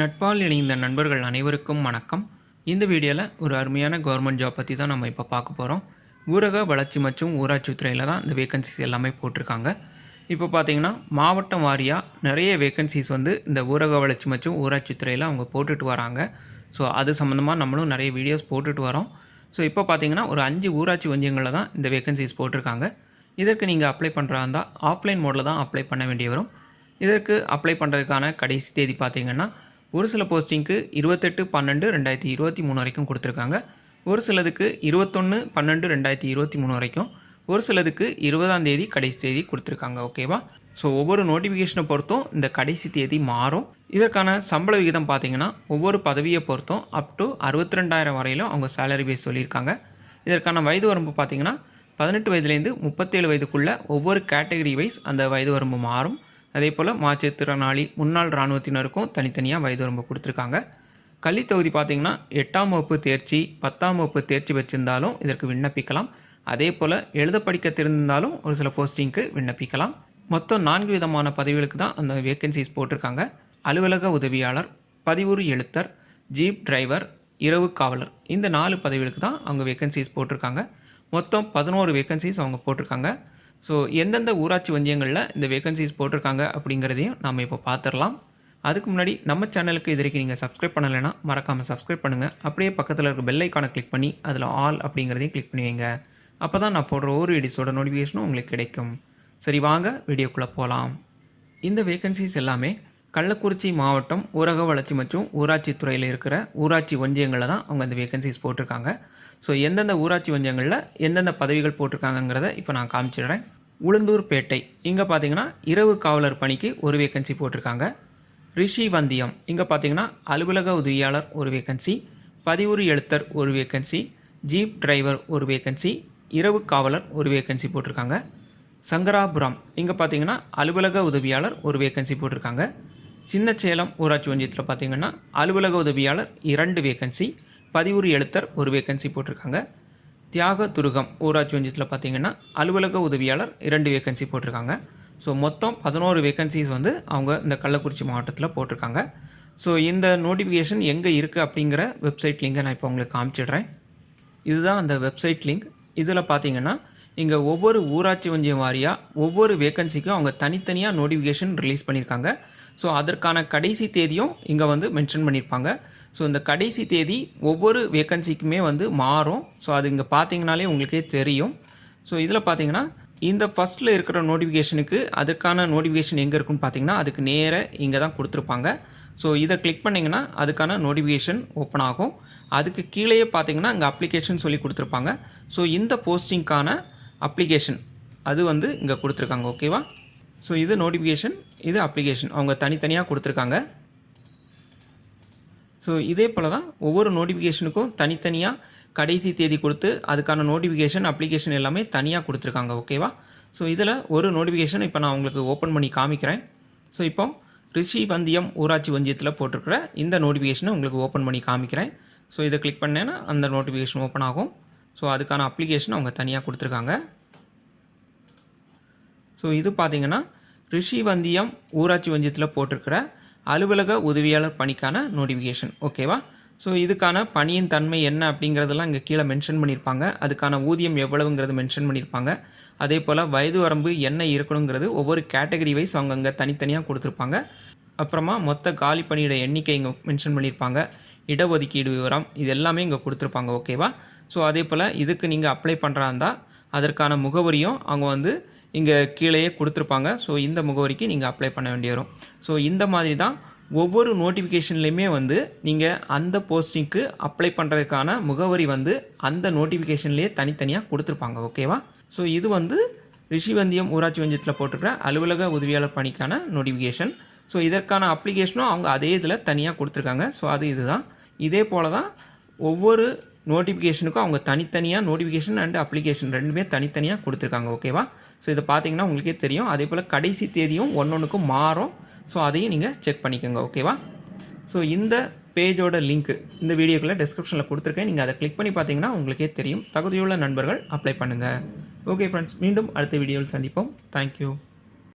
நட்பால் இணைந்த நண்பர்கள் அனைவருக்கும் வணக்கம். இந்த வீடியோவில் ஒரு அருமையான கவர்மெண்ட் ஜாப் பற்றி தான் நம்ம இப்போ பார்க்க போகிறோம் ஊரக வளர்ச்சி மற்றும் ஊராட்சி துறையில் தான் இந்த வேகன்சிஸ் எல்லாமே போட்டிருக்காங்க. இப்போ பார்த்தீங்கன்னா மாவட்டம் வாரியாக நிறைய வேகன்சிஸ் வந்து இந்த ஊரக வளர்ச்சி மற்றும் ஊராட்சி துறையில் அவங்க போட்டுட்டு வராங்க. ஸோ அது சம்மந்தமாக நம்மளும் நிறைய வீடியோஸ் போட்டுட்டு வரோம். ஸோ இப்போ பார்த்தீங்கன்னா ஒரு அஞ்சு ஊராட்சி ஒன்றியங்களில் தான் இந்த வேகன்சிஸ் போட்டிருக்காங்க. இதற்கு நீங்கள் அப்ளை பண்ணுறதா இருந்தால் ஆஃப்லைன் மோடில் தான் அப்ளை பண்ண வேண்டிய வரும். இதற்கு அப்ளை பண்ணுறதுக்கான கடைசி தேதி பார்த்தீங்கன்னா ஒரு சில போஸ்டிங்க்கு இருபத்தெட்டு பன்னெண்டு ரெண்டாயிரத்தி இருபத்தி மூணு வரைக்கும் கொடுத்துருக்காங்க. ஒரு சிலதுக்கு இருபத்தொன்று பன்னெண்டு ரெண்டாயிரத்தி இருபத்தி மூணு வரைக்கும். ஒரு சிலதுக்கு இருபதாம் தேதி கடைசி தேதி கொடுத்துருக்காங்க ஓகேவா ஸோ ஒவ்வொரு நோட்டிஃபிகேஷனை பொறுத்தும் இந்த கடைசி தேதி மாறும். இதற்கான சம்பள விகிதம் பார்த்தீங்கன்னா ஒவ்வொரு பதவியை பொறுத்தும் அப் டு அறுபத்தி ரெண்டாயிரம் வரையிலும் அவங்க சேலரி பேஸ் சொல்லியிருக்காங்க. இதற்கான வயது வரம்பு பார்த்தீங்கன்னா பதினெட்டு வயதுலேருந்து முப்பத்தேழு வயதுக்குள்ளே ஒவ்வொரு கேட்டகரி வைஸ் அந்த வயது வரம்பு மாறும். அதே போல் மாற்றுத்திறனாளி முன்னாள் இராணுவத்தினருக்கும் தனித்தனியாக வயது வரம்பு கொடுத்துருக்காங்க. கல்வித் தொகுதி பார்த்தீங்கன்னா எட்டாம் வகுப்பு தேர்ச்சி பத்தாம் வகுப்பு தேர்ச்சி வச்சுருந்தாலும் இதற்கு விண்ணப்பிக்கலாம். அதே போல் எழுத படிக்க தெரிந்திருந்தாலும் ஒரு சில போஸ்டிங்க்கு விண்ணப்பிக்கலாம். மொத்தம் நான்கு விதமான பதவிகளுக்கு தான் அந்த வேக்கன்சிஸ் போட்டிருக்காங்க. அலுவலக உதவியாளர் பதிவுறு எழுத்தர் ஜீப் டிரைவர் இரவு காவலர். இந்த நாலு பதவிகளுக்கு தான் அவங்க வேக்கன்சிஸ் போட்டிருக்காங்க. மொத்தம் பதினோரு வேகன்சிஸ் அவங்க போட்டிருக்காங்க. ஸோ எந்தெந்த ஊராட்சி வங்கியங்களில் இந்த வேகன்சிஸ் போட்டிருக்காங்க அப்படிங்கிறதையும் நம்ம இப்போ பார்த்துடலாம் அதுக்கு முன்னாடி நம்ம சேனலுக்கு இது வரைக்கும் நீங்கள் சப்ஸ்கிரைப் பண்ணலைன்னா மறக்காமல் சப்ஸ்கிரைப் பண்ணுங்கள் அப்படியே பக்கத்தில் இருக்க பெல் ஐக்கானை கிளிக் பண்ணி அதில் ஆல் அப்படிங்கிறதையும் கிளிக் பண்ணுவீங்க அப்போ தான் நான் போடுற ஒரு வீடியோஸோட நோட்டிஃபிகேஷனும் உங்களுக்கு கிடைக்கும். சரி வாங்க வீடியோக்குள்ளே போகலாம் இந்த வேகன்சிஸ் எல்லாமே கள்ளக்குறிச்சி மாவட்டம் ஊரக வளர்ச்சி மற்றும் ஊராட்சி துறையில் இருக்கிற ஊராட்சி ஒன்றியங்களில் தான் அவங்க அந்த வேகன்சிஸ் போட்டிருக்காங்க. ஸோ எந்தெந்த ஊராட்சி ஒன்றியங்களில் எந்தெந்த பதவிகள் போட்டிருக்காங்கங்கிறத இப்போ நான் காமிச்சிடுறேன். உளுந்தூர்பேட்டை இங்கே பார்த்தீங்கன்னா இரவு காவலர் பணிக்கு ஒரு வேகன்சி போட்டிருக்காங்க. ரிஷி வந்தியம். இங்கே பார்த்தீங்கன்னா அலுவலக உதவியாளர் ஒரு வேகன்சி பதிவுறு எழுத்தர் ஒரு வேகன்சி ஜீப் டிரைவர் ஒரு வேகன்சி இரவு காவலர் ஒரு வேகன்சி போட்டிருக்காங்க. சங்கராபுரம். இங்கே பார்த்தீங்கன்னா அலுவலக உதவியாளர் ஒரு வேகன்சி போட்டிருக்காங்க. சின்ன சேலம் ஊராட்சி ஒன்றியத்தில் பார்த்தீங்கன்னா அலுவலக உதவியாளர் இரண்டு வேகன்சி பதிவுறு எழுத்தர் ஒரு வேகன்சி போட்டிருக்காங்க. தியாக துருகம் ஊராட்சி ஒன்றியத்தில் பார்த்தீங்கன்னா அலுவலக உதவியாளர் இரண்டு வேகன்சி போட்டிருக்காங்க. ஸோ மொத்தம் பதினோரு வேகன்சிஸ் வந்து அவங்க இந்த கள்ளக்குறிச்சி மாவட்டத்தில் போட்டிருக்காங்க. ஸோ இந்த நோட்டிஃபிகேஷன் எங்கே இருக்குது அப்படிங்கிற வெப்சைட் லிங்கை நான் இப்போ உங்களுக்கு காமிச்சிடுறேன். இதுதான் அந்த வெப்சைட் லிங்க் இதில் பார்த்தீங்கன்னா இங்கே ஒவ்வொரு ஊராட்சி ஒன்றியம் வாரியாக ஒவ்வொரு வேகன்சிக்கும் அவங்க தனித்தனியாக நோட்டிஃபிகேஷன் ரிலீஸ் பண்ணியிருக்காங்க ஸோ அதற்கான கடைசி தேதியும் இங்கே வந்து மென்ஷன் பண்ணியிருப்பாங்க ஸோ இந்த கடைசி தேதி ஒவ்வொரு வேக்கன்சிக்குமே வந்து மாறும். ஸோ அது இங்கே பார்த்தீங்கனாலே உங்களுக்கே தெரியும். ஸோ இதில் பார்த்தீங்கன்னா இந்த ஃபஸ்ட்டில் இருக்கிற நோட்டிஃபிகேஷனுக்கு அதுக்கான நோட்டிஃபிகேஷன் எங்கே இருக்குன்னு பார்த்தீங்கன்னா அதுக்கு நேராக இங்கே தான் கொடுத்துருப்பாங்க. ஸோ இதை கிளிக் பண்ணிங்கன்னா அதுக்கான நோட்டிஃபிகேஷன் ஓப்பன் ஆகும். அதுக்கு கீழேயே பார்த்தீங்கன்னா இங்கே அப்ளிகேஷன் சொல்லி கொடுத்துருப்பாங்க. ஸோ இந்த போஸ்டிங்க்கான அப்ளிகேஷன் அது வந்து இங்கே கொடுத்துருக்காங்க. ஓகேவா ஸோ இது நோட்டிஃபிகேஷன் இது அப்ளிகேஷன் அவங்க தனித்தனியாக கொடுத்துருக்காங்க. ஸோ இதே போல் தான் ஒவ்வொரு நோட்டிஃபிகேஷனுக்கும் தனித்தனியாக கடைசி தேதி கொடுத்து அதுக்கான நோட்டிஃபிகேஷன் அப்ளிகேஷன் எல்லாமே தனியாக கொடுத்துருக்காங்க ஓகேவா ஸோ இதில் ஒரு நோட்டிஃபிகேஷன் இப்போ நான் உங்களுக்கு ஓப்பன் பண்ணி காமிக்கிறேன். ஸோ இப்போ ரிஷி வந்தியம் ஊராட்சி வந்தியத்தில் போட்டிருக்கிற இந்த நோட்டிஃபிகேஷனை உங்களுக்கு ஓப்பன் பண்ணி காமிக்கிறேன். ஸோ இதை கிளிக் பண்ணேன்னா அந்த நோட்டிஃபிகேஷன் ஓப்பன் ஆகும். ஸோ அதுக்கான அப்ளிகேஷன் அவங்க தனியாக கொடுத்துருக்காங்க. ஸோ இது பார்த்தீங்கன்னா ரிஷி வந்தியம் ஊராட்சி வந்தியத்தில் போட்டிருக்கிற அலுவலக உதவியாளர் பணிக்கான நோட்டிஃபிகேஷன் ஓகேவா ஸோ இதுக்கான பணியின் தன்மை என்ன அப்படிங்கிறதெல்லாம் இங்கே கீழே மென்ஷன் பண்ணியிருப்பாங்க. அதுக்கான ஊதியம் எவ்வளவுங்கிறது மென்ஷன் பண்ணியிருப்பாங்க. அதே போல் வயது வரம்பு என்ன இருக்கணுங்கிறது ஒவ்வொரு கேட்டகரி வைஸ் அவங்க அங்கே தனித்தனியாக கொடுத்துருப்பாங்க. அப்புறமா மொத்த காலி பணியிட எண்ணிக்கை இங்கே மென்ஷன் பண்ணியிருப்பாங்க. இடஒதுக்கீடு விவரம் இது எல்லாமே இங்கே கொடுத்துருப்பாங்க. ஓகேவா ஸோ அதே போல் இதுக்கு நீங்கள் அப்ளை பண்ணுறா இருந்தால் அதற்கான முகவரியும் அவங்க வந்து இங்கே கீழேயே கொடுத்துருப்பாங்க. ஸோ இந்த முகவரிக்கு நீங்கள் அப்ளை பண்ண வேண்டி வரும். ஸோ இந்த மாதிரி தான் ஒவ்வொரு நோட்டிஃபிகேஷன்லேயுமே வந்து நீங்கள் அந்த போஸ்டிங்க்கு அப்ளை பண்ணுறதுக்கான முகவரி வந்து அந்த நோட்டிஃபிகேஷன்லேயே தனித்தனியாக கொடுத்துருப்பாங்க. ஓகேவா ஸோ இது வந்து ரிஷிவந்தியம் ஊராட்சி வஞ்சியத்தில் போட்டிருக்கிற அலுவலக உதவியாளர் பணிக்கான நோட்டிஃபிகேஷன் ஸோ இதற்கான அப்ளிகேஷனும் அவங்க அதே இதில் தனியாக கொடுத்துருக்காங்க. ஸோ அது இதுதான். இதே போல் தான் ஒவ்வொரு நோட்டிஃபிகேஷனுக்கும் அவங்க தனித்தனியாக நோட்டிஃபிகேஷன் அண்ட் அப்ளிகேஷன் ரெண்டுமே தனித்தனியாக கொடுத்துருக்காங்க ஓகேவா ஸோ இதை பார்த்தீங்கன்னா உங்களுக்கே தெரியும். அதே போல் கடைசி தேதியும் ஒன்றொன்றுக்கும் மாறும். ஸோ அதையும் நீங்கள் செக் பண்ணிக்கோங்க ஓகேவா ஸோ இந்த பேஜோட லிங்க் இந்த வீடியோக்குள்ளே டிஸ்கிரிப்ஷனில் கொடுத்துருக்கேன். நீங்கள் அதை கிளிக் பண்ணி பார்த்தீங்கன்னா உங்களுக்கே தெரியும். தகுதியுள்ள நண்பர்கள் அப்ளை பண்ணுங்கள் ஓகே ஃப்ரெண்ட்ஸ் மீண்டும் அடுத்த வீடியோவில் சந்திப்போம். தேங்க்யூ